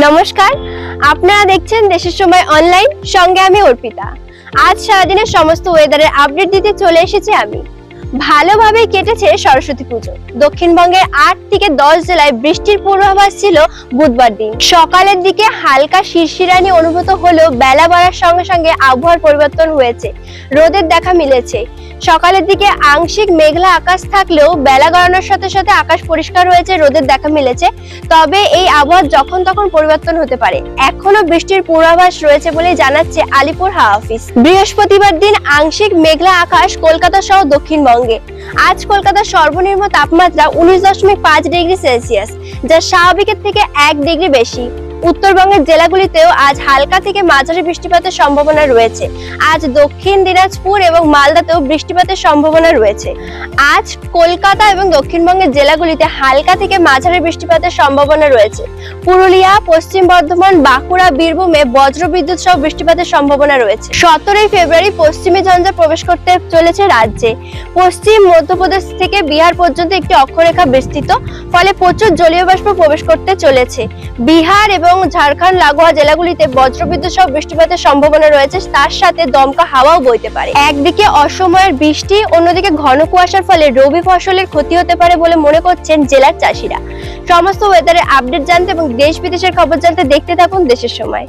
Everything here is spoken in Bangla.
নমস্কার, আপনারা দেখছেন দেশের সময় অনলাইন সঙ্গে আমি অর্পিতা। আজ সারাদিনের সমস্ত ওয়েদারের আপডেট দিতে চলে এসেছি আমি। ভালোভাবে কেটেছে সরস্বতী পুজো। দক্ষিণবঙ্গের আট থেকে দশ জেলায় বৃষ্টির পূর্বাভাস ছিল বুধবার দিন। সকালের দিকে হালকা শিরশিরানি অনুভূত হলেও বেলা বাড়ার সঙ্গে সঙ্গে আবহাওয়ার পরিবর্তন হয়েছে। রোদের দেখা মিলেছে। সকালের দিকে আংশিক মেঘলা আকাশ থাকলেও বেলা গড়ানোর সাথে সাথে আকাশ পরিষ্কার হয়েছে, রোদের দেখা মিলেছে। তবে এই আবহাওয়া যখন তখন পরিবর্তন হতে পারে। এখনও বৃষ্টির পূর্বাভাস রয়েছে বলে জানাচ্ছে আলিপুর হাওয়া অফিস বৃহস্পতিবার দিন আংশিক মেঘলা আকাশ কলকাতা সহ দক্ষিণবঙ্গে। আজ কলকাতার সর্বনিম্ন তাপমাত্রা উনিশ দশমিক পাঁচ ডিগ্রি সেলসিয়াস, যা স্বাভাবিকের থেকে এক ডিগ্রি বেশি। উত্তরবঙ্গের জেলাগুলিতেও আজ হালকা থেকে মাঝারি বৃষ্টিপাতের সম্ভাবনা রয়েছে। আজ দক্ষিণ দিনাজপুর এবং মালদাতেও বৃষ্টিপাতের সম্ভাবনা রয়েছে। আজ কলকাতা এবং দক্ষিণবঙ্গের জেলাগুলিতে হালকা থেকে মাঝারি বৃষ্টিপাতের সম্ভাবনা রয়েছে। পুরুলিয়া, পশ্চিম বর্ধমান, বাঁকুড়া, বীরভূমে বজ্রবিদ্যুৎ সহ বৃষ্টিপাতের সম্ভাবনা রয়েছে। সতেরোই ফেব্রুয়ারি পশ্চিমী ঝঞ্ঝা প্রবেশ করতে চলেছে রাজ্যে। পশ্চিম মধ্যপ্রদেশ থেকে বিহার পর্যন্ত একটি অক্ষরেখা বিস্তৃত, ফলে প্রচুর জলীয় বাষ্প প্রবেশ করতে চলেছে। বিহার এবং ঝাড়খণ্ড লাগোয়া জেলাগুলিতে বজ্রবিদ্যুৎ সহ বৃষ্টিপাতের সম্ভাবনা রয়েছে, তার সাথে দমকা হাওয়াও বইতে পারে। একদিকে অসময়ের বৃষ্টি, অন্যদিকে ঘন কুয়াশার ফলে রবি ফসলের ক্ষতি হতে পারে বলে মনে করছেন জেলার চাষিরা। সমস্ত ওয়েদারের আপডেট জানতে এবং দেশ বিদেশের খবর জানতে দেখতে থাকুন দেশের সময়।